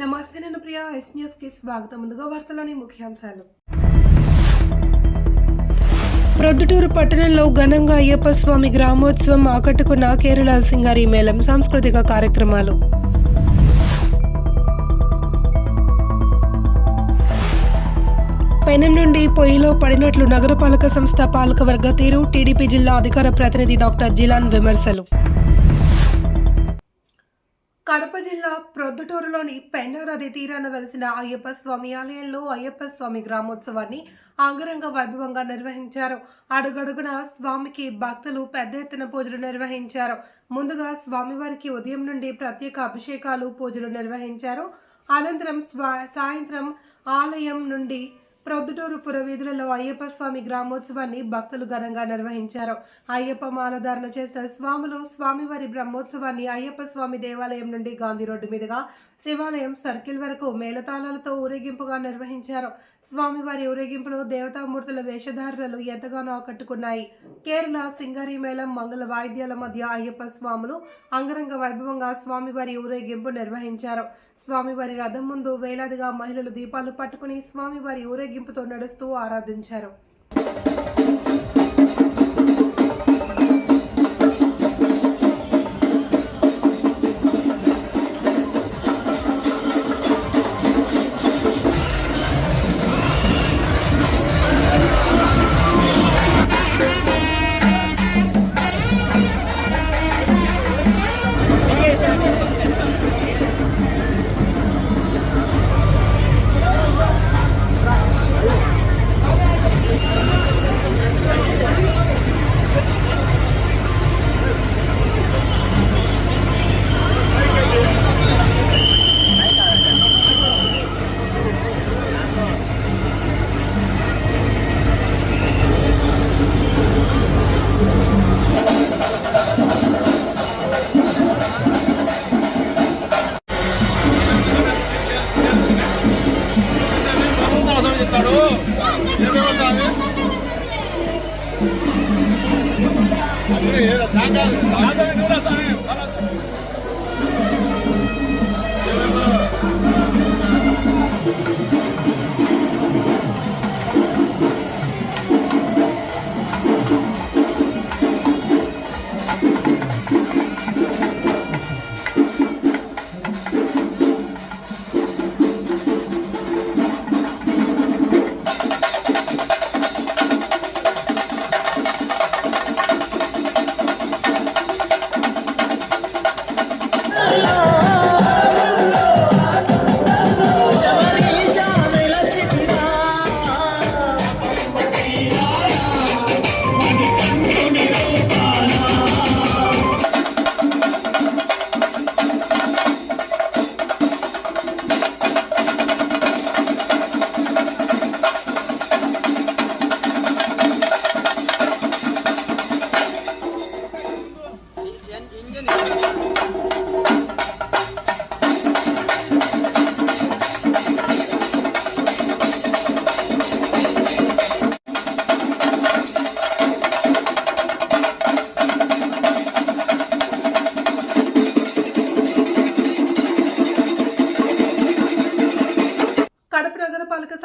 నమస్తే నేను ప్రియా ఎస్ న్యూస్కి స్వాగతం. ముందుగా వార్తలోని ముఖ్యాంశాలు. ప్రొద్దుటూరు పట్టణంలో ఘనంగా అయ్యప్ప స్వామి గ్రామోత్సవం ఆకట్టుకున్న కేరళ సింగారి మేళం సాంస్కృతిక కార్యక్రమాలు. పెనం నుండి పొయ్యిలో పడినట్లు నగరపాలక సంస్థ పాలకవర్గ తీరు టీడీపీ జిల్లా అధికార ప్రతినిధి డాక్టర్ జిలాన్ విమర్శలు. కడప జిల్లా ప్రొద్దుటూరులోని పెన్నా నది తీరాన వెలిసిన అయ్యప్ప స్వామి ఆలయంలో అయ్యప్ప స్వామి గ్రామోత్సవాన్ని అంగరంగ వైభవంగా నిర్వహించారు. అడుగడుగున స్వామికి భక్తులు పెద్ద ఎత్తున పూజలు నిర్వహించారు. ముందుగా స్వామివారికి ఉదయం నుండి ప్రత్యేక అభిషేకాలు పూజలు నిర్వహించారు. అనంతరం స్వా సాయంత్రం ఆలయం నుండి ప్రొద్దుటూరు పురవీధులలో అయ్యప్ప స్వామి గ్రామోత్సవాన్ని భక్తులు ఘనంగా నిర్వహించారు. అయ్యప్ప మాలధారణ చేసిన స్వాములు స్వామివారి బ్రహ్మోత్సవాన్ని అయ్యప్ప స్వామి దేవాలయం నుండి గాంధీ రోడ్డు మీదుగా శివాలయం సర్కిల్ వరకు మేళతాళాలతో ఊరేగింపుగా నిర్వహించారు. స్వామివారి ఊరేగింపులో దేవతామూర్తుల వేషధారణలు ఎంతగానో ఆకట్టుకున్నాయి. కేరళ సింగారి మేళం మంగళ వాయిద్యాల మధ్య అయ్యప్ప స్వాములు అంగరంగ వైభవంగా స్వామివారి ఊరేగింపు నిర్వహించారు. స్వామివారి రథం ముందు వేలాదిగా మహిళలు దీపాలు పట్టుకుని స్వామివారి ఊరేగింపుతో నడుస్తూ ఆరాధించారు.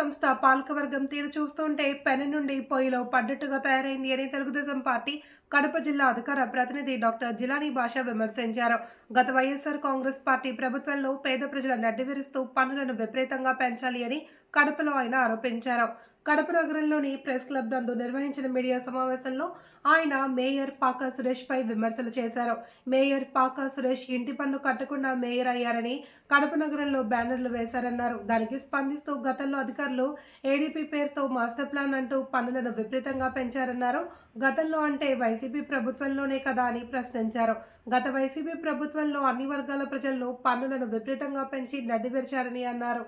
సంస్థ పాలకవర్గం తీరు చూస్తుంటే పెను నుండి పొయ్యిలో పడ్డట్టుగా తయారైంది అని తెలుగుదేశం పార్టీ కడప జిల్లా అధికార ప్రతినిధి డాక్టర్ జిలానీ భాష విమర్శించారు. గత వైఎస్ఆర్ కాంగ్రెస్ పార్టీ ప్రభుత్వంలో పేద ప్రజల నడ్డివిరుస్తూ పన్నులను విపరీతంగా పెంచాలి అని కడపలో ఆయన ఆరోపించారు. కడప నగరంలోని ప్రెస్ క్లబ్ నందు నిర్వహించిన మీడియా సమావేశంలో ఆయన మేయర్ పాకా సురేష్ పై విమర్శలు చేశారు. మేయర్ పాకా సురేష్ ఇంటి పన్ను కట్టకుండా మేయర్ అయ్యారని కడప నగరంలో బ్యానర్లు వేశారన్నారు. దానికి స్పందిస్తూ గతంలో అధికారులు ఏడీపీ పేరుతో మాస్టర్ ప్లాన్ అంటూ పన్నులను విపరీతంగా పెంచారన్నారు. గతంలో అంటే వైసీపీ ప్రభుత్వంలోనే కదా అని ప్రశ్నించారు. గత వైసీపీ ప్రభుత్వంలో అన్ని వర్గాల ప్రజలను పన్నులను విపరీతంగా పెంచి నడ్డివిరిచారని అన్నారు.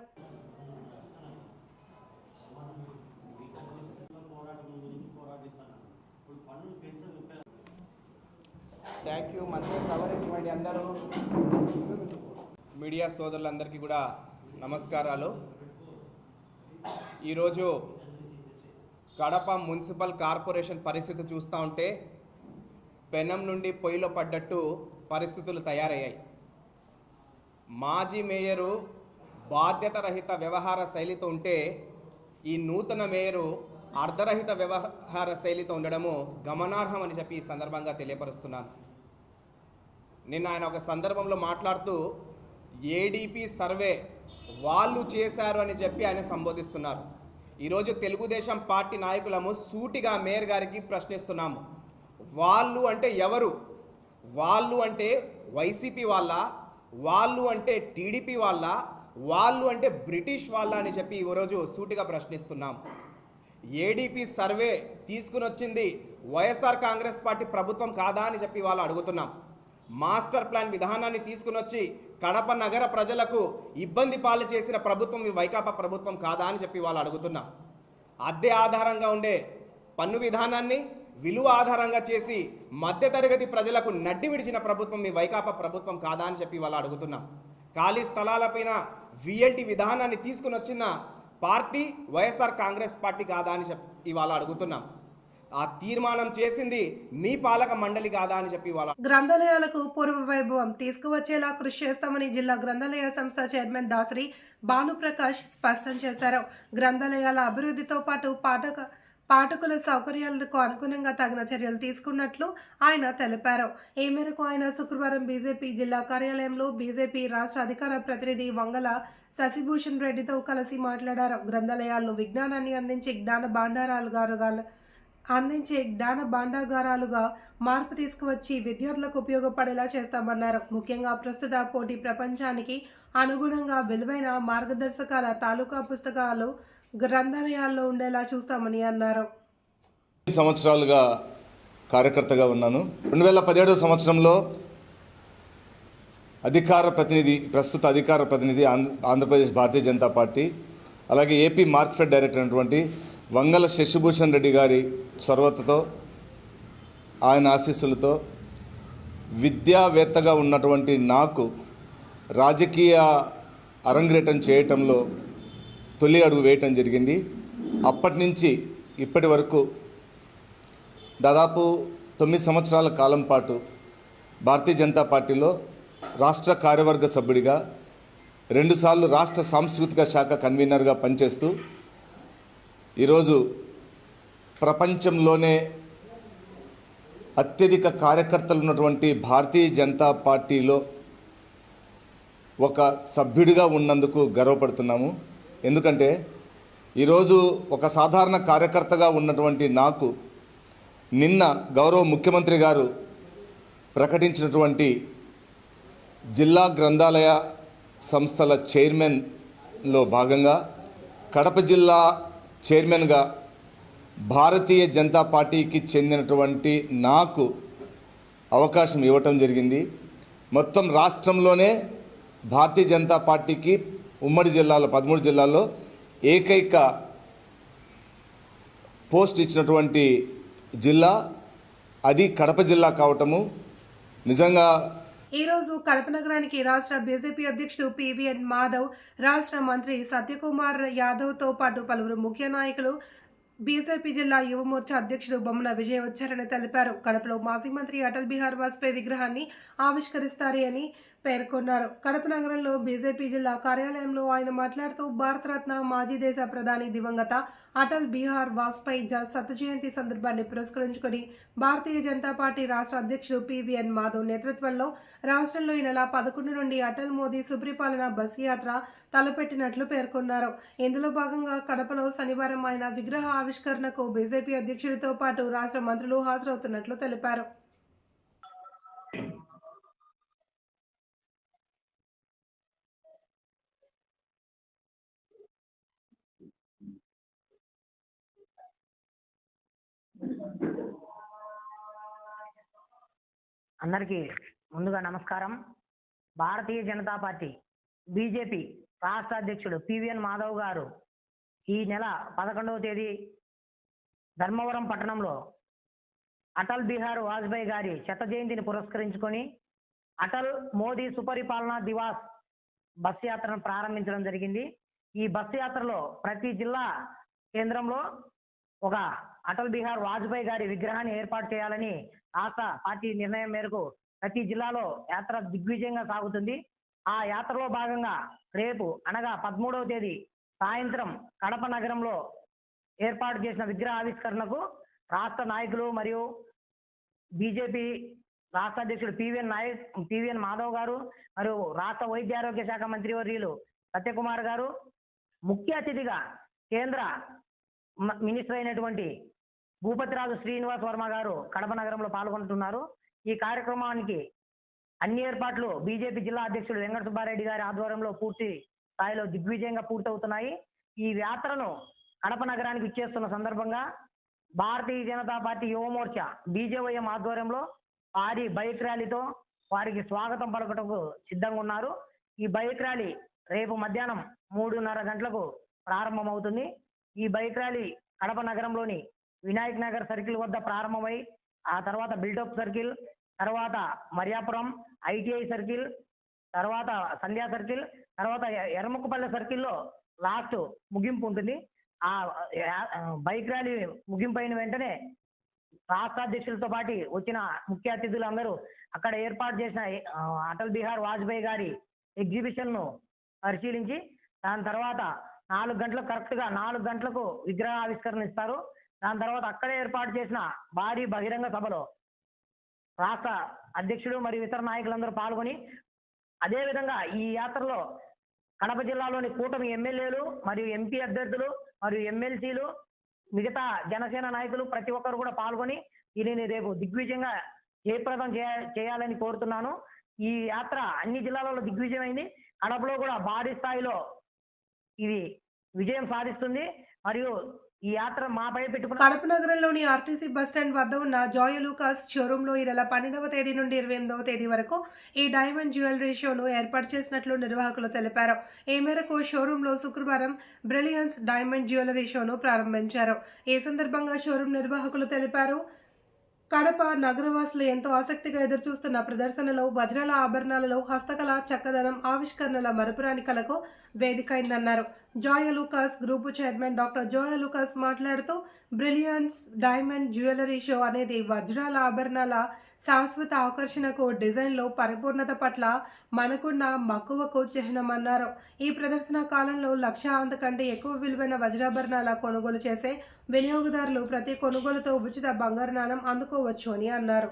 థ్యాంక్ యూ మంత్రి కవరేజ్ ఇవ్వండి అందరూ. మీడియా సోదరులందరికీ కూడా నమస్కారాలు. ఈరోజు కడప మున్సిపల్ కార్పొరేషన్ పరిస్థితి చూస్తూ ఉంటే పెనం నుండి పొయ్యిలో పడ్డట్టు పరిస్థితులు తయారయ్యాయి. మాజీ మేయరు బాధ్యత రహిత వ్యవహార శైలితో ఉంటే ఈ నూతన మేయరు అర్ధరహిత వ్యవహార శైలితో ఉండడము గమనార్హం అని చెప్పి ఈ సందర్భంగా తెలియపరుస్తున్నాను. నిన్న ఆయన ఒక సందర్భంలో మాట్లాడుతూ ఏడీపీ సర్వే వాళ్ళు చేశారు అని చెప్పి ఆయన సంబోధిస్తున్నారు. ఈరోజు తెలుగుదేశం పార్టీ నాయకులము సూటిగా మేయర్ గారికి ప్రశ్నిస్తున్నాము. వాళ్ళు అంటే ఎవరు? వాళ్ళు అంటే వైసీపీ వాళ్ళ? వాళ్ళు అంటే టీడీపీ వాళ్ళ? వాళ్ళు అంటే బ్రిటిష్ వాళ్ళ అని చెప్పి ఈరోజు సూటిగా ప్రశ్నిస్తున్నాం ఏడీపీ సర్వే తీసుకుని వచ్చింది వైఎస్ఆర్ కాంగ్రెస్ పార్టీ ప్రభుత్వం కాదా అని చెప్పి వాళ్ళు అడుగుతున్నాం. మాస్టర్ ప్లాన్ విధానాన్ని తీసుకుని వచ్చి కడప నగర ప్రజలకు ఇబ్బంది పాలు చేసిన ప్రభుత్వం ఈ వైకాపా ప్రభుత్వం కాదా అని చెప్పి వాళ్ళు అడుగుతున్నా. అద్దె ఆధారంగా ఉండే పన్ను విధానాన్ని విలువ ఆధారంగా చేసి మధ్యతరగతి ప్రజలకు నడ్డి విడిచిన ప్రభుత్వం మీ వైకాపా ప్రభుత్వం కాదా అని చెప్పి వాళ్ళు అడుగుతున్నాం. ఖాళీ స్థలాలపైన విఎల్టీ విధానాన్ని తీసుకుని వచ్చిన పార్టీ వైఎస్ఆర్ కాంగ్రెస్ పార్టీ కాదా అని చెప్పి ఇవాళ అడుగుతున్నాం. ఆ తీర్మానం చేసింది మీ పాలక మండలి కాదా అని చెప్పి వాళ్ళ గ్రంథాలయాలకు పూర్వ వైభవం తీసుకువచ్చేలా కృషి చేస్తామని జిల్లా గ్రంథాలయ సంస్థ చైర్మన్ దాసరి భానుప్రకాష్ స్పష్టం చేశారు. గ్రంథాలయాల అభివృద్ధితో పాటు పాఠక పాఠకుల సౌకర్యాలకు అనుగుణంగా తగిన చర్యలు తీసుకున్నట్లు ఆయన తెలిపారు. ఈ మేరకు ఆయన శుక్రవారం బీజేపీ జిల్లా కార్యాలయంలో బీజేపీ రాష్ట్ర అధికార ప్రతినిధి వంగల శశిభూషణ్ రెడ్డితో కలిసి మాట్లాడారు. గ్రంథాలయాలను విజ్ఞానాన్ని అందించే జ్ఞాన భాండారాలుగా అందించే జ్ఞాన భాండాగారాలుగా మార్పు తీసుకువచ్చి విద్యార్థులకు ఉపయోగపడేలా చేస్తామన్నారు. ముఖ్యంగా ప్రస్తుత పోటీ ప్రపంచానికి అనుగుణంగా విలువైన మార్గదర్శకాల తాలూకా పుస్తకాలు గ్రంథాలయాల్లో ఉండేలా చూస్తామని అన్నారు. సంవత్సరాలుగా కార్యకర్తగా ఉన్నాను. రెండు వేల పదిహేడవ సంవత్సరంలో అధికార ప్రతినిధి ప్రస్తుత అధికార ప్రతినిధి ఆంధ్ర ఆంధ్రప్రదేశ్ భారతీయ జనతా పార్టీ అలాగే ఏపీ మార్క్ఫెడ్ డైరెక్టర్ అయినటువంటి వంగల శశిభూషణ్ రెడ్డి గారి చొరవతతో ఆయన ఆశీస్సులతో విద్యావేత్తగా ఉన్నటువంటి నాకు రాజకీయ అరంగేటం చేయటంలో తొలి అడుగు వేయటం జరిగింది. అప్పటి నుంచి ఇప్పటి వరకు దాదాపు తొమ్మిది సంవత్సరాల కాలం పాటు భారతీయ జనతా పార్టీలో రాష్ట్ర కార్యవర్గ సభ్యుడిగా రెండుసార్లు రాష్ట్ర సాంస్కృతిక శాఖ కన్వీనర్గా పనిచేస్తూ ఈరోజు ప్రపంచంలోనే అత్యధిక కార్యకర్తలు ఉన్నటువంటి భారతీయ జనతా పార్టీలో ఒక సభ్యుడిగా ఉన్నందుకు గర్వపడుతున్నాము. ఎందుకంటే ఈరోజు ఒక సాధారణ కార్యకర్తగా ఉన్నటువంటి నాకు నిన్న గౌరవ ముఖ్యమంత్రి గారు ప్రకటించినటువంటి జిల్లా గ్రంథాలయ సంస్థల చైర్మన్లో భాగంగా కడప జిల్లా చైర్మన్గా భారతీయ జనతా పార్టీకి చెందినటువంటి నాకు అవకాశం ఇవ్వటం జరిగింది. మొత్తం రాష్ట్రంలోనే భారతీయ జనతా పార్టీకి ఉమ్మడి జిల్లాలో పదమూడు జిల్లాల్లో ఏకైక పోస్ట్ ఇచ్చినటువంటి జిల్లా అది కడప జిల్లా కావటము. నిజంగా ఈ రోజు కడప నగరానికి రాష్ట్ర బీజేపీ అధ్యక్షుడు పివిఎన్ మాధవ్ రాష్ట్ర మంత్రి సత్యకుమార్ యాదవ్తో పాటు పలువురు ముఖ్య నాయకులు బీజేపీ జిల్లా యువమోర్చా అధ్యక్షుడు బొమ్మన విజయ్ వచ్చారని తెలిపారు. కడపలో మాజీ మంత్రి అటల్ బిహార్ వాజ్పేయి విగ్రహాన్ని ఆవిష్కరిస్తారని పేర్కొన్నారు. కడప నగరంలో బీజేపీ జిల్లా కార్యాలయంలో ఆయన మాట్లాడుతూ భారతరత్న మాజీ దేశ ప్రధాని దివంగత అటల్ బీహార్ వాజ్పేయి శత జయంతి సందర్భాన్ని పురస్కరించుకొని భారతీయ జనతా పార్టీ రాష్ట్ర అధ్యక్షుడు పివిఎన్ మాధవ్ నేతృత్వంలో రాష్ట్రంలో ఈ నెల పదకొండు నుండి అటల్ మోదీ సుపరిపాలన బస్ యాత్ర తలపెట్టినట్లు పేర్కొన్నారు. ఇందులో భాగంగా కడపలో శనివారం ఆయన విగ్రహ ఆవిష్కరణకు బీజేపీ అధ్యక్షుడితో పాటు రాష్ట్ర మంత్రులు హాజరవుతున్నట్లు తెలిపారు. అందరికీ ముందుగా నమస్కారం. భారతీయ జనతా పార్టీ బీజేపీ రాష్ట్ర అధ్యక్షుడు పివిఎన్ మాధవ్ గారు ఈ నెల పదకొండవ తేదీ ధర్మవరం పట్టణంలో అటల్ బిహార్ వాజ్పేయి గారి శత జయంతిని పురస్కరించుకొని అటల్ మోదీ సుపరిపాలన దివాస్ బస్ యాత్రను ప్రారంభించడం జరిగింది. ఈ బస్సు యాత్రలో ప్రతి జిల్లా కేంద్రంలో ఒక అటల్ బిహార్ వాజ్పేయి గారి విగ్రహాన్ని ఏర్పాటు చేయాలని రాష్ట్ర పార్టీ నిర్ణయం మేరకు ప్రతి జిల్లాలో యాత్ర దిగ్విజయంగా సాగుతుంది. ఆ యాత్రలో భాగంగా రేపు అనగా పదమూడవ తేదీ సాయంత్రం కడప నగరంలో ఏర్పాటు చేసిన విగ్రహ ఆవిష్కరణకు రాష్ట్ర నాయకులు మరియు బీజేపీ రాష్ట్ర అధ్యక్షుడు పివిఎన్ నాయక్ పివిఎన్ మాధవ్ గారు మరియు రాష్ట్ర వైద్య ఆరోగ్య శాఖ మంత్రివర్యులు సత్యకుమార్ గారు. ముఖ్య అతిథిగా కేంద్ర మినిస్టర్ అయినటువంటి భూపతిరాజు శ్రీనివాస్ వర్మ గారు కడప నగరంలో పాల్గొంటున్నారు. ఈ కార్యక్రమానికి అన్ని ఏర్పాట్లు బీజేపీ జిల్లా అధ్యక్షుడు వెంకట సుబ్బారెడ్డి గారి ఆధ్వర్యంలో పూర్తి స్థాయిలో దిగ్విజయంగా పూర్తవుతున్నాయి. ఈ యాత్రను కడప నగరానికి ఇచ్చేస్తున్న సందర్భంగా భారతీయ జనతా పార్టీ యువమోర్చా బీజేవైఎం ఆధ్వర్యంలో భారీ బైక్ ర్యాలీతో వారికి స్వాగతం పలకటకు సిద్ధంగా ఉన్నారు. ఈ బైక్ ర్యాలీ రేపు మధ్యాహ్నం మూడున్నర గంటలకు ప్రారంభమవుతుంది. ఈ బైక్ ర్యాలీ కడప నగరంలోని వినాయక్ నగర్ సర్కిల్ వద్ద ప్రారంభమై ఆ తర్వాత బిల్డప్ సర్కిల్ తర్వాత మరియాపురం ఐటీఐ సర్కిల్ తర్వాత సంధ్యా సర్కిల్ తర్వాత ఎర్మకుపల్లె సర్కిల్లో లాస్ట్ ముగింపు ఉంటుంది. ఆ బైక్ ర్యాలీ ముగింపు అయిన వెంటనే రాష్ట్ర అధ్యక్షులతో పాటు వచ్చిన ముఖ్య అతిథులందరూ అక్కడ ఏర్పాటు చేసిన అటల్ బిహార్ వాజ్పేయి గారి ఎగ్జిబిషన్ను పరిశీలించి దాని తర్వాత నాలుగు గంటలకు కరెక్ట్గా నాలుగు గంటలకు విగ్రహ ఆవిష్కరణ ఇస్తారు. దాని తర్వాత అక్కడే ఏర్పాటు చేసిన భారీ బహిరంగ సభలో రాష్ట్ర అధ్యక్షుడు మరియు ఇతర నాయకులందరూ పాల్గొని అదే విధంగా ఈ యాత్రలో కడప జిల్లాలోని కూటమి ఎమ్మెల్యేలు మరియు ఎంపీ అభ్యర్థులు మరియు ఎమ్మెల్సీలు మిగతా జనసేన నాయకులు ప్రతి ఒక్కరు కూడా పాల్గొని దీనిని రేపు దిగ్విజయంగా జయప్రదం చేయ- చేయాలని కోరుతున్నాను. ఈ యాత్ర అన్ని జిల్లాలలో దిగ్విజయమైంది. కడపలో కూడా భారీ స్థాయిలో ఇది విజయం సాధిస్తుంది. మరియు ఈ యాత్ర మాపై పెట్టుకున్న కడప నగరంలోని ఆర్టీసీ బస్టాండ్ వద్ద ఉన్న జాయ్ లూకాస్ షోరూంలో ఈ నెల పన్నెండవ తేదీ నుండి ఇరవై ఎనిమిదవ తేదీ వరకు ఈ డైమండ్ జ్యువెలరీ షోను ఏర్పాటు చేసినట్లు నిర్వాహకులు తెలిపారు. ఈ మేరకు షోరూంలో శుక్రవారం బ్రిలియన్స్ డైమండ్ జ్యువెలరీ షోను ప్రారంభించారు. ఈ సందర్భంగా షోరూం నిర్వాహకులు తెలిపారు. కడప నగరవాసులు ఎంతో ఆసక్తిగా ఎదురుచూస్తున్న ప్రదర్శనలో వజ్రాల ఆభరణాలలో హస్తకళ చక్కదనం ఆవిష్కరణల మరపురాని కళకు వేదిక అయిందన్నారు. Alukkas group chairman doctor Joy Alukkas మాట్లాడుతూ బ్రిలియన్స్ డైమండ్ జ్యువెలరీ షో అనేది వజ్రాల ఆభరణాల శాశ్వత ఆకర్షణకు డిజైన్లో పరిపూర్ణత పట్ల మనకున్న మక్కువకు చిహ్నమన్నారు. ఈ ప్రదర్శన కాలంలో లక్ష అంతకంటే ఎక్కువ విలువైన వజ్రాభరణాల కొనుగోలు చేసే వినియోగదారులు ప్రతి కొనుగోలుతో ఉచిత బంగారు నాణం అందుకోవచ్చు అని అన్నారు.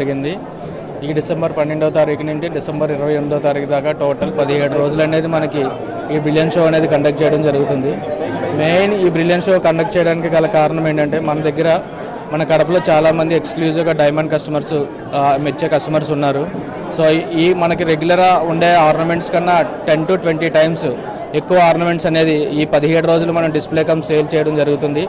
జరిగింది. ఈ డిసెంబర్ పన్నెండవ తారీఖు నుండి డిసెంబర్ ఇరవై ఎనిమిదో తారీఖు దాకా టోటల్ పదిహేడు రోజులు అనేది మనకి ఈ బ్రిలియన్ షో అనేది కండక్ట్ చేయడం జరుగుతుంది. మెయిన్ ఈ బ్రిలియన్ షో కండక్ట్ చేయడానికి గల కారణం ఏంటంటే మన దగ్గర మన కడపలో చాలామంది ఎక్స్క్లూజివ్గా డైమండ్ కస్టమర్స్ మెచ్చే కస్టమర్స్ ఉన్నారు. సో ఈ మనకి రెగ్యులర్గా ఉండే ఆర్నమెంట్స్ కన్నా టెన్ టు ట్వంటీ టైమ్స్ ఎక్కువ ఆర్నమెంట్స్ అనేది ఈ పదిహేడు రోజులు మనం డిస్ప్లే కమ్ సేల్ చేయడం జరుగుతుంది.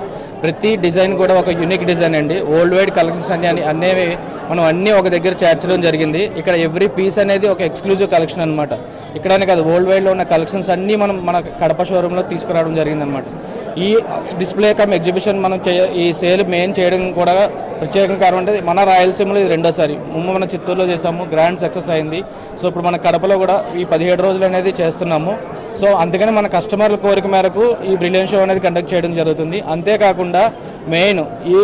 ప్రతి డిజైన్ కూడా ఒక యూనిక్ డిజైన్ అండి. ఓల్డ్ వైడ్ కలెక్షన్స్ అన్ని అనేవి మనం అన్నీ ఒక దగ్గర చేర్చడం జరిగింది. ఇక్కడ ఎవ్రీ పీస్ అనేది ఒక ఎక్స్క్లూజివ్ కలెక్షన్ అనమాట ఇక్కడనే కాదు వరల్డ్ వైడ్లో ఉన్న కలెక్షన్స్ అన్నీ మనం మన కడప షోరూంలో తీసుకురావడం జరిగింది అనమాట ఈ డిస్ప్లే కమ్ ఎగ్జిబిషన్ మనం చేయ ఈ సేల్ మెయిన్ చేయడం కూడా ప్రత్యేకం కారణం అంటే మన రాయలసీమలో ఇది రెండోసారి. ముందు మన చిత్తూరులో చేసాము గ్రాండ్ సక్సెస్ అయింది. సో ఇప్పుడు మన కడపలో కూడా ఈ పదిహేడు రోజులు అనేది చేస్తున్నాము. సో అందుకని మన కస్టమర్ల కోరిక మేరకు ఈ బ్రిలియన్ షో అనేది కండక్ట్ చేయడం జరుగుతుంది. అంతేకాకుండా మెయిన్ ఈ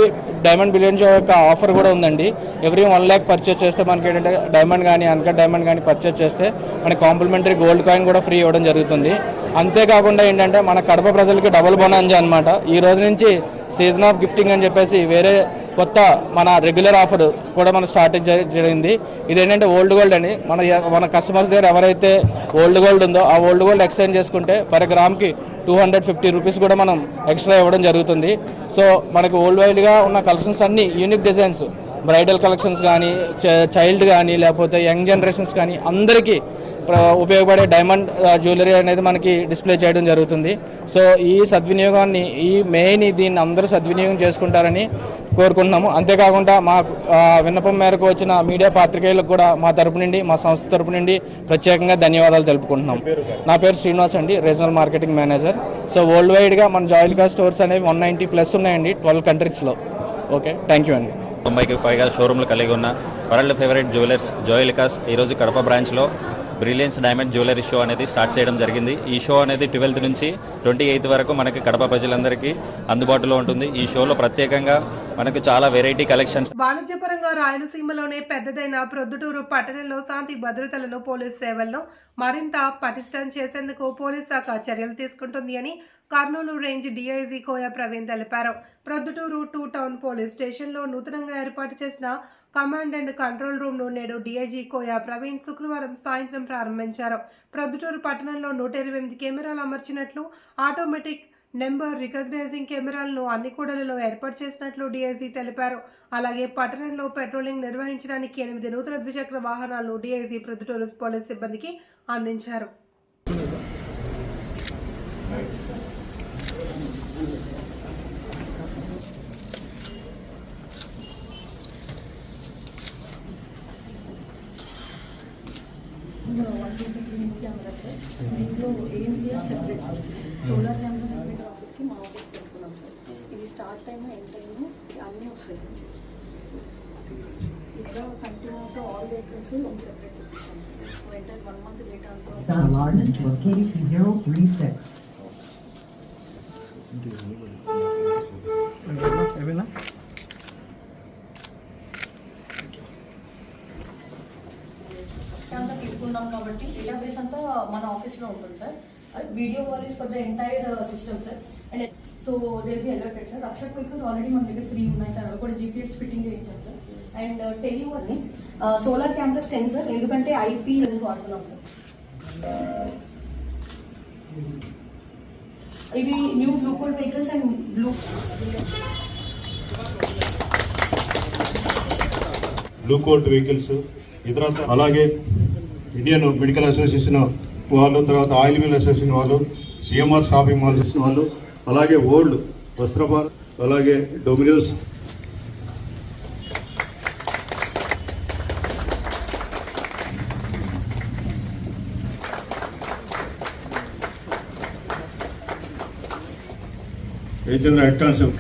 డైమండ్ బిలియన్ షో యొక్క ఆఫర్ కూడా ఉందండి. ఎవ్రీ వన్ ల్యాక్ పర్చేస్ చేస్తే మనకి ఏంటంటే డైమండ్ కానీ అన్కట్ డైమండ్ కానీ పర్చేస్ చేస్తే మనకి కాంప్లిమెంటరీ గోల్డ్ కాయిన్ కూడా ఫ్రీ ఇవ్వడం జరుగుతుంది. అంతేకాకుండా ఏంటంటే మన కడప ప్రజలకి డబుల్ బొనాంజ అనమాట ఈ రోజు నుంచి సీజన్ ఆఫ్ గిఫ్టింగ్ అని చెప్పేసి వేరే కొత్త మన రెగ్యులర్ ఆఫర్ కూడా మనం స్టార్ట్ జరిగింది. ఇదేంటంటే ఓల్డ్ గోల్డ్ అని. మన మన కస్టమర్స్ దగ్గర ఎవరైతే ఓల్డ్ గోల్డ్ ఉందో ఆ ఓల్డ్ గోల్డ్ ఎక్స్చేంజ్ చేసుకుంటే పర్ గ్రామ్కి టూ హండ్రెడ్ ఫిఫ్టీ రూపీస్ కూడా మనం ఎక్స్ట్రా ఇవ్వడం జరుగుతుంది. సో మనకి ఓల్డ్ వైడ్గా ఉన్న కలెక్షన్స్ అన్ని యూనిక్ డిజైన్స్ బ్రైడల్ కలెక్షన్స్ కానీ చైల్డ్ కానీ లేకపోతే యంగ్ జనరేషన్స్ కానీ అందరికీ ఉపయోగపడే డైమండ్ జ్యువెలరీ అనేది మనకి డిస్ప్లే చేయడం జరుగుతుంది. సో ఈ సద్వినియోగాన్ని ఈ మెయిన్ దీన్ని అందరూ సద్వినియోగం చేసుకుంటారని కోరుకుంటున్నాము. అంతేకాకుండా మా విన్నపం మేరకు వచ్చిన మీడియా పాత్రికేయులకు కూడా మా తరపు నుండి మా సంస్థ తరపు నుండి ప్రత్యేకంగా ధన్యవాదాలు తెలుపుకుంటున్నాం. నా పేరు శ్రీనివాస్ అండి regional marketing manager. So world వైడ్గా మన జాయిల్కా స్టోర్స్ అనేవి వన్ నైంటీ ప్లస్ ఉన్నాయండి ట్వెల్వ్ కంట్రీస్లో ఓకే థ్యాంక్ యూ అండి. తొంభైకి పైగా షోరూమ్లు కలిగి ఉన్న వరల్డ్ ఫేవరెట్ జ్యువెలర్స్ జోయలికాస్ ఈరోజు కడప బ్రాంచ్లో బ్రిలియన్స్ డైమండ్ జ్యువెలరీ షో అనేది స్టార్ట్ చేయడం జరిగింది. ఈ షో అనేది ట్వెల్త్ నుంచి ట్వంటీ ఎయిత్ వరకు మనకి కడప ప్రజలందరికీ అందుబాటులో ఉంటుంది. ఈ షోలో ప్రత్యేకంగా మనకు చాలా వెరైటీ కలెక్షన్స్. వాణిజ్యపరంగా రాయలసీమలోనే పెద్దదైన ప్రొద్దుటూరు పట్టణంలో శాంతి భద్రతలను పోలీస్ సేవలను మరింత పటిష్టం చేసేందుకు పోలీస్ శాఖ చర్యలు తీసుకుంటుంది అని కర్నూలు రేంజ్ డీఐజీ కోయ ప్రవీణ్ తెలిపారు. ప్రొద్దుటూరు టూ టౌన్ పోలీస్ స్టేషన్లో నూతనంగా ఏర్పాటు చేసిన కమాండ్ అండ్ కంట్రోల్ రూమ్ను నేడు డీఐజీ కోయా ప్రవీణ్ శుక్రవారం సాయంత్రం ప్రారంభించారు. ప్రొద్దుటూరు పట్టణంలో నూట ఇరవై ఎనిమిది కెమెరాలు అమర్చినట్లు ఆటోమేటిక్ నెంబర్ రికగ్నైజింగ్ కెమెరాలను అన్ని కూడలలో ఏర్పాటు చేసినట్లు డీఐజీ తెలిపారు. అలాగే పట్టణంలో పెట్రోలింగ్ నిర్వహించడానికి ఎనిమిది నూతన ద్విచక్ర వాహనాలను డీఐజీ ప్రొద్దుటూరు పోలీస్ సిబ్బందికి అందించారు. దీంట్లో ఏంటి separate sir solar camera separate ఆఫీస్కి మా ఆఫీస్ పెట్టుకున్నాం సార్ ఇది స్టార్ట్ టైం ఎండ్ టైము అన్నీ వస్తాయి సార్ ఇక్కడ కంటిన్యూస్గా all vehicles separate ఇప్పిస్తాం sir so entire one month data అంతా Sound alarm to KDP 036. అంతా తీసుకున్నాం కాబట్టి డేటాబేస్ అంతా మన ఆఫీస్లో ఉంటుంది sir video varies for the entire system sir and so there be alerted sir Axar vehicles already మన దగ్గర త్రీ ఉన్నాయి సార్ అవి కూడా జీపీఎస్ ఫిట్టింగ్ చేయించాం sir and tele watch solar cameras ten sir ఎందుకంటే ఐపీ వాడుతున్నాం సార్ ఇవి new blue code vehicles and blue blue code vehicles ఇతర అలాగే ఇండియన్ మెడికల్ అసోసియేషన్ వాళ్ళు తర్వాత ఆయిల్ మిల్ అసోసియేషన్ వాళ్ళు సిఎంఆర్ షాపింగ్ మాల్ చేసిన వాళ్ళు అలాగే ఓల్డ్ వస్త్రపాల్ అలాగే డొమినోస్. Jayachandra head constable.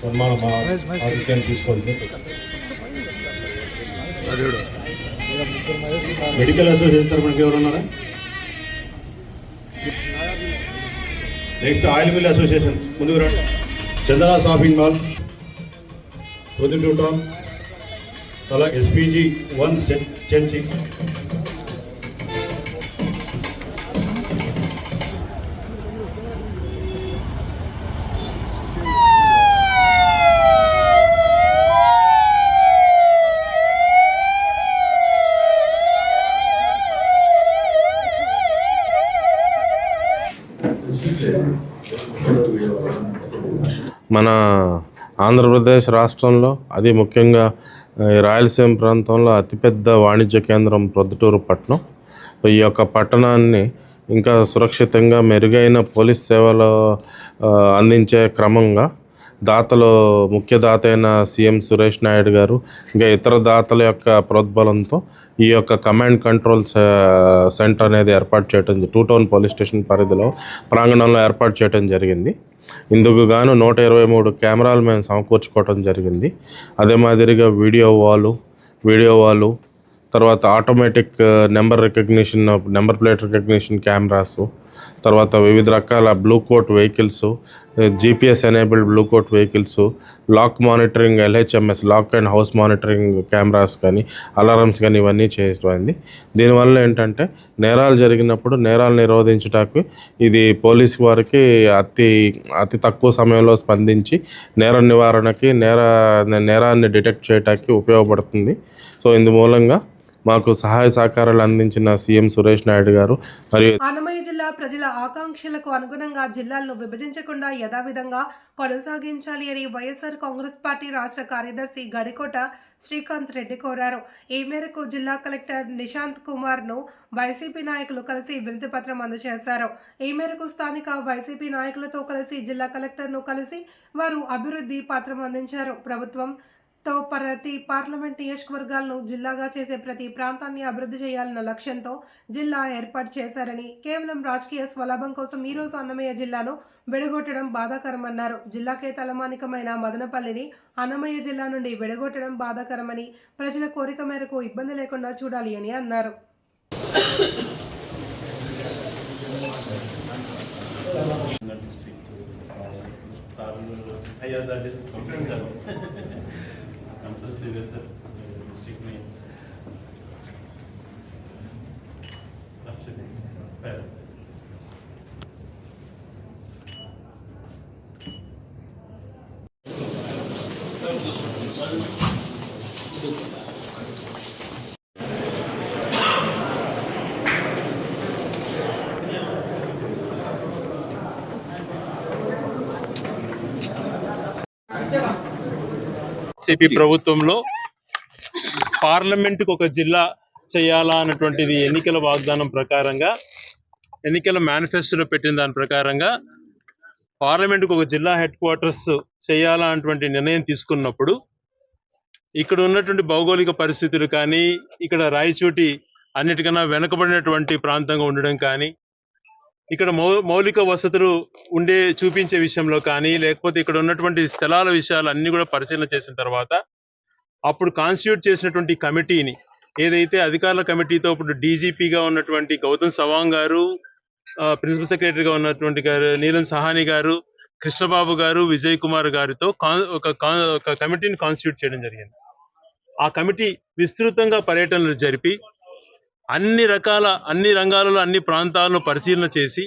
సన్మానం మా మెడికల్ అసోసియేషన్ తరఫున ఎవరున్నారా నెక్స్ట్ ఆయిల్ మిల్ అసోసియేషన్ ముందుకు రండి. Chandana shopping mall Proddatur town అలా ఎస్పీజీ వన్ చర్చి మన ఆంధ్రప్రదేశ్ రాష్ట్రంలో అది ముఖ్యంగా రాయలసీమ ప్రాంతంలో అతిపెద్ద వాణిజ్య కేంద్రం ప్రొద్దుటూరు పట్టణం. ఈ యొక్క పట్టణాన్ని ఇంకా సురక్షితంగా మెరుగైన పోలీస్ సేవలు అందించే క్రమంగా దాతలు ముఖ్య దాత అయిన సీఎం సురేష్ నాయుడు గారు ఇంకా ఇతర దాతల యొక్క ప్రోద్బలంతో ఈ యొక్క కమాండ్ కంట్రోల్ సెంటర్ అనేది ఏర్పాటు చేయడం టూ టౌన్ పోలీస్ స్టేషన్ పరిధిలో ప్రాంగణంలో ఏర్పాటు చేయడం జరిగింది. ఇందుకు గాను నూట ఇరవై మూడు కెమెరాలు మేము సమకూర్చుకోవడం జరిగింది. అదే మాదిరిగా వీడియో వాలు వీడియో వాలు తర్వాత automatic number recognition number plate recognition cameras తర్వాత వివిధ రకాల blue code vehicles GPS enabled blue code vehicles lock monitoring LHMS lock and house monitoring cameras కానీ అలారమ్స్ కానీ ఇవన్నీ చేయమైంది దీనివల్ల ఏంటంటే నేరాలు జరిగినప్పుడు నేరాలు నిరోధించడానికి ఇది పోలీస్ వారికి అతి అతి తక్కువ సమయంలో స్పందించి నేర నివారణకి నేర నేరాన్ని డిటెక్ట్ చేయడానికి ఉపయోగపడుతుంది. సో ఇందు మూలంగా మాకు సహాయ సహకారాలు అందించిన సీఎం సురేష్ నాయుడు గారు. మరియు అన్నమయ్య జిల్లా ప్రజల ఆకాంక్షలకు అనుగుణంగా జిల్లాలను విభజించకుండా యథావిధంగా కొనసాగించాలి అని వైఎస్ఆర్ కాంగ్రెస్ పార్టీ రాష్ట్ర కార్యదర్శి గడికోట శ్రీకాంత్ రెడ్డి కోరారు. ఈ మేరకు జిల్లా కలెక్టర్ నిశాంత్ కుమార్ను వైసీపీ నాయకులు కలిసి వినతిపత్రం అందజేశారు. ఈ మేరకు స్థానిక వైసీపీ నాయకులతో కలిసి జిల్లా కలెక్టర్ను కలిసి వారు అభివృద్ధి పత్రం అందించారు. ప్రభుత్వం తో ప్రతి పార్లమెంట్ నియోజకవర్గాలను జిల్లాగా చేసే ప్రతి ప్రాంతాన్ని అభివృద్ధి చేయాలన్న లక్ష్యంతో జిల్లా ఏర్పాటు చేశారని కేవలం రాజకీయ స్వలాభం కోసం ఈ రోజు అన్నమయ్య జిల్లాను విడగొట్టడం బాధాకరమన్నారు జిల్లాకే తలమానికమైన మదనపల్లిని అన్నమయ్య జిల్లా నుండి విడగొట్టడం బాధాకరమని ప్రజల కోరిక మేరకు ఇబ్బంది లేకుండా చూడాలి అని అన్నారు అయ్యా कंसल्सी रेसर डिस्ट्रिक्ट में సిపి ప్రభుత్వంలో పార్లమెంటుకు ఒక జిల్లా చేయాలా అన్నటువంటిది ఎన్నికల వాగ్దానం ప్రకారంగా ఎన్నికల మేనిఫెస్టోలో పెట్టిన దాని ప్రకారంగా పార్లమెంట్కి ఒక జిల్లా హెడ్ క్వార్టర్స్ చేయాలా అన్నటువంటి నిర్ణయం తీసుకున్నప్పుడు ఇక్కడ ఉన్నటువంటి భౌగోళిక పరిస్థితులు కానీ ఇక్కడ రాయచోటి అన్నిటికన్నా వెనుకబడినటువంటి ప్రాంతంగా ఉండడం కానీ ఇక్కడ మౌ మౌలిక వసతులు ఉండే చూపించే విషయంలో కానీ లేకపోతే ఇక్కడ ఉన్నటువంటి స్థలాల విషయాలు అన్ని కూడా పరిశీలన చేసిన తర్వాత అప్పుడు కాన్స్టిట్యూట్ చేసినటువంటి కమిటీని ఏదైతే అధికారుల కమిటీతో ఇప్పుడు డీజీపీగా ఉన్నటువంటి గౌతమ్ సవాంగ్ గారు ప్రిన్సిపల్ సెక్రటరీగా ఉన్నటువంటి గారు నీలం సహాని గారు కృష్ణబాబు గారు విజయ్ కుమార్ గారితో కాన్- ఒక ఒక కమిటీని కాన్స్టిట్యూట్ చేయడం జరిగింది. ఆ కమిటీ విస్తృతంగా పర్యటనలు జరిపి అన్ని రకాల అన్ని రంగాలలో అన్ని ప్రాంతాలను పరిశీలన చేసి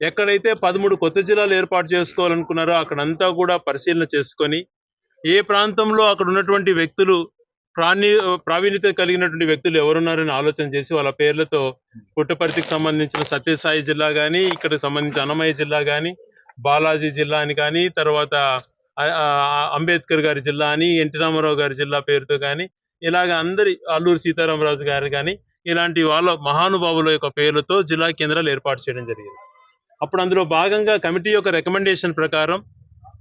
ఎక్కడైతే పదమూడు కొత్త జిల్లాలు ఏర్పాటు చేసుకోవాలనుకున్నారో అక్కడంతా కూడా పరిశీలన చేసుకొని ఏ ప్రాంతంలో అక్కడ ఉన్నటువంటి వ్యక్తులు ప్రాణి ప్రావీణ్యత కలిగినటువంటి వ్యక్తులు ఎవరున్నారని ఆలోచన చేసి వాళ్ళ పేర్లతో పుట్టపర్తికి సంబంధించిన సత్యసాయి జిల్లా కానీ ఇక్కడ సంబంధించిన అన్నమయ్య జిల్లా కానీ బాలాజీ జిల్లా అని కానీ తర్వాత అంబేద్కర్ గారి జిల్లా అని ఎన్టీ రామారావు గారి జిల్లా పేరుతో కానీ ఇలాగ అందరి అల్లూరు సీతారామరాజు గారు కానీ ఇలాంటి వాళ్ళ మహానుభావుల యొక్క పేర్లతో జిల్లా కేంద్రాలు ఏర్పాటు చేయడం జరిగింది. అప్పుడు అందులో భాగంగా కమిటీ యొక్క రికమెండేషన్ ప్రకారం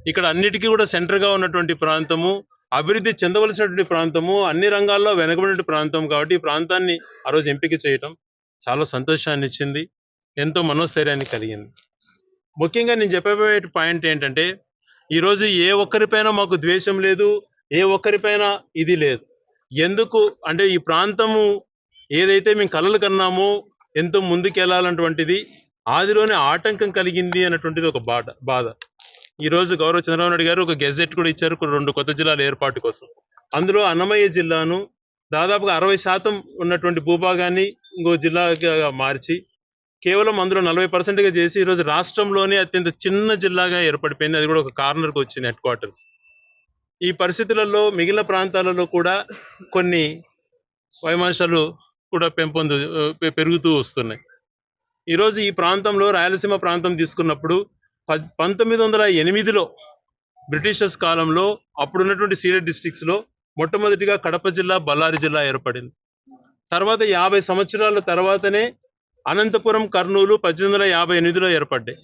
ఇక్కడ అన్నిటికీ కూడా సెంటర్గా ఉన్నటువంటి ప్రాంతము అభివృద్ధి చెందవలసినటువంటి ప్రాంతము అన్ని రంగాల్లో వెనకబడిన ప్రాంతం కాబట్టి ఈ ప్రాంతాన్ని ఆ రోజు ఎంపిక చేయటం చాలా సంతోషాన్ని ఇచ్చింది ఎంతో మనోస్థైర్యాన్ని కలిగింది. ముఖ్యంగా నేను చెప్పబోయే పాయింట్ ఏంటంటే ఈరోజు ఏ ఒక్కరిపైన మాకు ద్వేషం లేదు ఏ ఒక్కరిపైన ఇది లేదు. ఎందుకు? అంటే ఈ ప్రాంతము ఏదైతే మేము కలలు కన్నామో ఎంతో ముందుకెళ్ళాలన్నటువంటిది ఆదిలోనే ఆటంకం కలిగింది అన్నటువంటిది ఒక బాధ బాధ. ఈ రోజు గౌరవ చంద్రబాబు నాయుడు గారు ఒక గెజెట్ కూడా ఇచ్చారు రెండు కొత్త జిల్లాల ఏర్పాటు కోసం. అందులో అన్నమయ్య జిల్లాను దాదాపుగా అరవై శాతం ఉన్నటువంటి భూభాగాన్ని ఇంకో జిల్లాగా మార్చి కేవలం అందులో నలభై పర్సెంట్గా చేసి ఈరోజు రాష్ట్రంలోనే అత్యంత చిన్న జిల్లాగా ఏర్పడిపోయింది. అది కూడా ఒక కార్నర్కి వచ్చింది హెడ్ క్వార్టర్స్. ఈ పరిస్థితులలో మిగిలిన ప్రాంతాలలో కూడా కొన్ని వైమాంశాలు కూడా పెంపొందు పెరుగుతూ వస్తున్నాయి. ఈరోజు ఈ ప్రాంతంలో రాయలసీమ ప్రాంతం తీసుకున్నప్పుడు పంతొమ్మిది వందల ఎనిమిదిలో బ్రిటిషర్స్ కాలంలో అప్పుడున్నటువంటి సీడెడ్ డిస్ట్రిక్ట్స్లో మొట్టమొదటిగా కడప జిల్లా బళ్ళారి జిల్లా ఏర్పడింది. తర్వాత యాభై సంవత్సరాల తర్వాతనే అనంతపురం కర్నూలు పద్దెనిమిది వందల యాభై ఎనిమిదిలో ఏర్పడ్డాయి.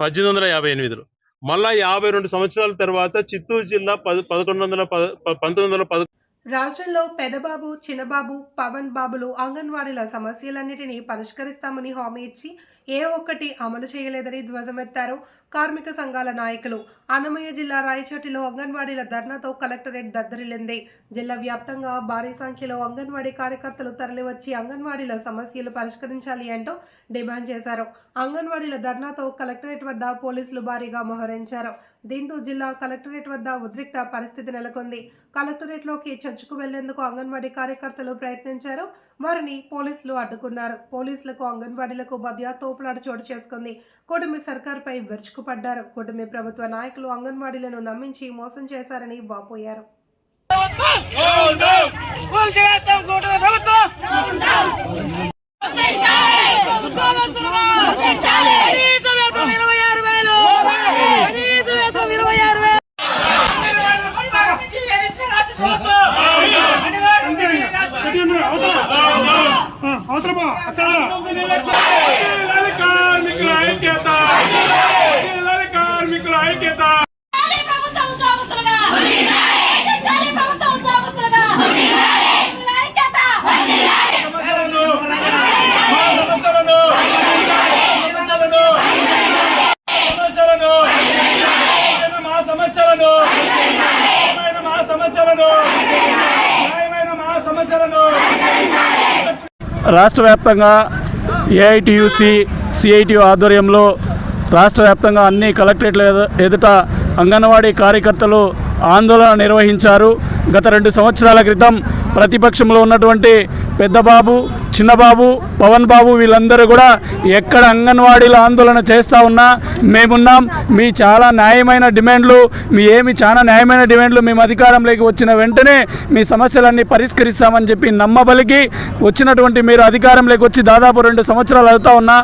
పద్దెనిమిది వందల యాభై ఎనిమిదిలో మళ్ళా యాభై రెండు సంవత్సరాల తర్వాత చిత్తూరు జిల్లా పద పదకొండు వందల పద పంతొమ్మిది వందల పద రాష్ట్రంలో పెదబాబు చిన్నబాబు పవన్ బాబులు అంగన్వాడీల సమస్యలన్నిటినీ పరిష్కరిస్తామని హామీ ఇచ్చి ఏ ఒక్కటి అమలు చేయలేదని ధ్వజమెత్తారు కార్మిక సంఘాల నాయకులు అన్నమయ్య జిల్లా రాయచోటిలో అంగన్వాడీల ధర్నాతో కలెక్టరేట్ దద్దరిల్లింది. జిల్లా వ్యాప్తంగా భారీ సంఖ్యలో అంగన్వాడీ కార్యకర్తలు తరలివచ్చి అంగన్వాడీల సమస్యలు పరిష్కరించాలి అంటూ డిమాండ్ చేశారు. అంగన్వాడీల ధర్నాతో కలెక్టరేట్ వద్ద పోలీసులు భారీగా మోహరించారు. దీంతో జిల్లా కలెక్టరేట్ వద్ద ఉద్రిక్త పరిస్థితి నెలకొంది. కలెక్టరేట్లోకి చర్చకు వెళ్ళేందుకు అంగన్వాడీ కార్యకర్తలు ప్రయత్నించారు. వారిని పోలీసులు అడ్డుకున్నారు. పోలీసులకు అంగన్వాడీలకు మధ్య తోపులాట చోటు చేసుకుంది. కూటమి సర్కార్పై విరుచుకుపడ్డారు. కూటమి ప్రభుత్వ నాయకులు అంగన్వాడీలను నమ్మించి మోసం చేశారని వాపోయారు. రాష్ట్ర వ్యాప్తంగా ఏఐటియుసి సిఐటి ఆధ్వర్యంలో రాష్ట్ర వ్యాప్తంగా అన్ని కలెక్టరేట్ల ఎదు- ఎదుట అంగన్వాడీ కార్యకర్తలు ఆందోళన నిర్వహించారు. గత రెండు సంవత్సరాల క్రితం ప్రతిపక్షంలో ఉన్నటువంటి పెద్దబాబు చిన్నబాబు పవన్ బాబు వీళ్ళందరూ కూడా ఎక్కడ అంగన్వాడీల ఆందోళన చేస్తూ ఉన్నా మేమున్నాం. మీ చాలా న్యాయమైన డిమాండ్లు మీ ఏమి చాలా న్యాయమైన డిమాండ్లు మేము అధికారంలోకి వచ్చిన వెంటనే మీ సమస్యలన్నీ పరిష్కరిస్తామని చెప్పి నమ్మబలికి వచ్చినటువంటి మీరు అధికారంలోకి వచ్చి దాదాపు రెండు సంవత్సరాలు అవుతా ఉన్నా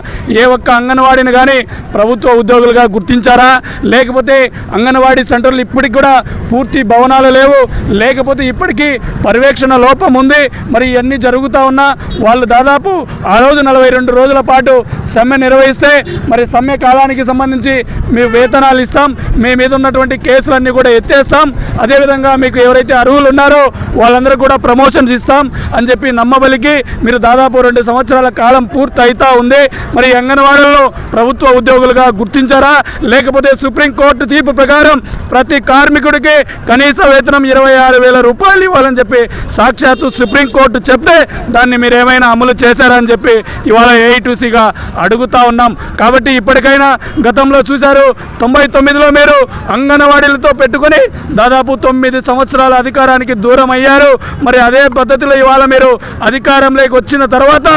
ఏ ఒక్క అంగన్వాడీని కానీ ప్రభుత్వ ఉద్యోగులుగా గుర్తించారా? లేకపోతే అంగన్వాడీ సెంటర్లు ఇప్పటికి కూడా పూర్తి భవనాలు లేవు. లేకపోతే ఇప్పటికీ పర్యవేక్షణ లోపం ఉంది. మరి ఇవన్నీ జరుగుతూ ఉన్నా వాళ్ళు దాదాపు ఆ రోజు నలభై రెండు రోజుల పాటు సమ్మె నిర్వహిస్తే మరి సమ్మె కాలానికి సంబంధించి మీ వేతనాలు ఇస్తాం. మీ మీద ఉన్నటువంటి కేసులన్నీ కూడా ఎత్తేస్తాం. అదేవిధంగా మీకు ఎవరైతే అర్హులు ఉన్నారో వాళ్ళందరూ కూడా ప్రమోషన్స్ ఇస్తాం అని చెప్పి నమ్మబలికి మీరు దాదాపు రెండు సంవత్సరాల కాలం పూర్తి అవుతా ఉంది. మరి అంగన్వాడీలను ప్రభుత్వ ఉద్యోగులుగా గుర్తించారా? లేకపోతే సుప్రీంకోర్టు తీర్పు ప్రకారం ప్రతి కార్మికుడికి కనీస వేతనం ఇరవై ఆరు వేల రూపాయలు ఇవ్వాలని చెప్పి సాక్షాత్తు సుప్రీంకోర్టు చెప్తే దాన్ని మీరు ఏమైనా అమలు చేశారని చెప్పి ఇవాళ ఏఐటీసీగా అడుగుతా ఉన్నాం. కాబట్టి ఇప్పటికైనా గతంలో చూశారు తొంభై తొమ్మిదిలో మీరు అంగన్వాడీలతో పెట్టుకొని దాదాపు తొమ్మిది సంవత్సరాల అధికారానికి దూరం అయ్యారు. మరి అదే పద్ధతిలో ఇవాళ మీరు అధికారంలోకి వచ్చిన తర్వాత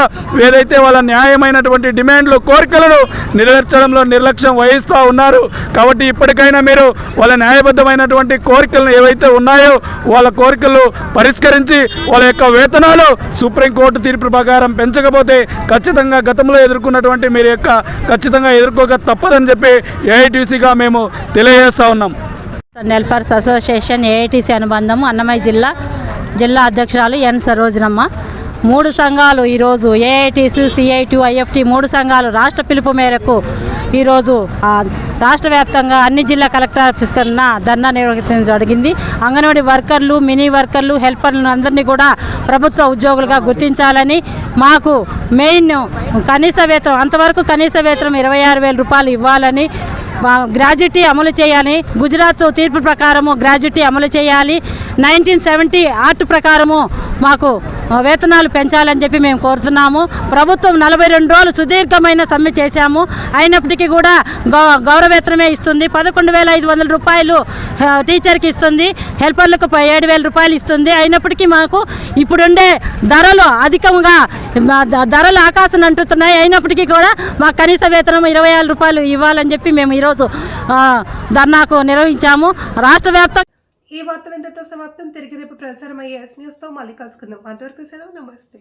ఏదైతే వాళ్ళ న్యాయమైనటువంటి డిమాండ్లు కోరికలను నెరవేర్చడంలో నిర్లక్ష్యం వహిస్తూ ఉన్నారు. కాబట్టి ఇప్పటికైనా మీరు వాళ్ళ న్యాయబద్ధమైనటువంటి కోరికలను ఏవైతే ఉన్నాయో వాళ్ళ కోరికలు పరిష్కరించి వాళ్ళ యొక్క వేతనాలు సుప్రీంకోర్టు తీర్పు ప్రకారం పెంచకపోతే ఖచ్చితంగా గతంలో ఎదుర్కొన్నటువంటి మీరు యొక్క ఖచ్చితంగా ఎదుర్కోక తప్పదని చెప్పి ఏఐటీసీగా మేము తెలియజేస్తా ఉన్నాం. నెల్పర్స్ అసోసియేషన్ ఏఐటీసీ అనుబంధం అన్నమయ్య జిల్లా జిల్లా అధ్యక్షురాలు ఎన్ సరోజనమ్మ. మూడు సంఘాలు ఈరోజు ఏఐటీసీ సిఐటి ఐఎఫ్టి మూడు సంఘాలు రాష్ట్ర పిలుపు మేరకు ఈరోజు రాష్ట్ర వ్యాప్తంగా అన్ని జిల్లా కలెక్టర్ ఆఫీస్ కన్నా ధర్నా నిర్వహించడం జరిగింది. అంగన్వాడీ వర్కర్లు మినీ వర్కర్లు హెల్పర్లను అందరినీ కూడా ప్రభుత్వ ఉద్యోగులుగా గుర్తించాలని మాకు మెయిన్ కనీస వేతనం అంతవరకు కనీస వేతనం ఇరవై ఆరు వేల రూపాయలు ఇవ్వాలని గ్రాడ్యుటీ అమలు చేయాలి. గుజరాత్ తీర్పు ప్రకారము గ్రాడ్యుటీ అమలు చేయాలి. నైన్టీన్ సెవెంటీ ఆర్ట్ ప్రకారము మాకు వేతనాలు పెంచాలని చెప్పి మేము కోరుతున్నాము. ప్రభుత్వం నలభై రెండు రోజులు సుదీర్ఘమైన సమ్మె చేశాము. అయినప్పటికీ కూడా గౌ గౌరవేతనమే ఇస్తుంది. పదకొండు వేల ఐదు వందల రూపాయలు టీచర్కి ఇస్తుంది. హెల్పర్లకు ఏడు వేల రూపాయలు ఇస్తుంది. అయినప్పటికీ మాకు ఇప్పుడుండే ధరలు అధికంగా ధరలు ఆకాశం అంటుతున్నాయి. అయినప్పటికీ కూడా మాకు కనీస వేతనం ఇరవై ఆరు రూపాయలు ఇవ్వాలని చెప్పి మేము ఈరోజు ఆ, ధర్నాకు నిర్వహించాము. రాష్ట్ర వ్యాప్తంగా ఈ వార్తలు ఇంతటితో సమాప్తం. తిరిగి రేపు ప్రసారమయ్యే ఎస్ న్యూస్తో మళ్ళీ కలుసుకుందాం. అంతవరకు సెలవు. నమస్తే.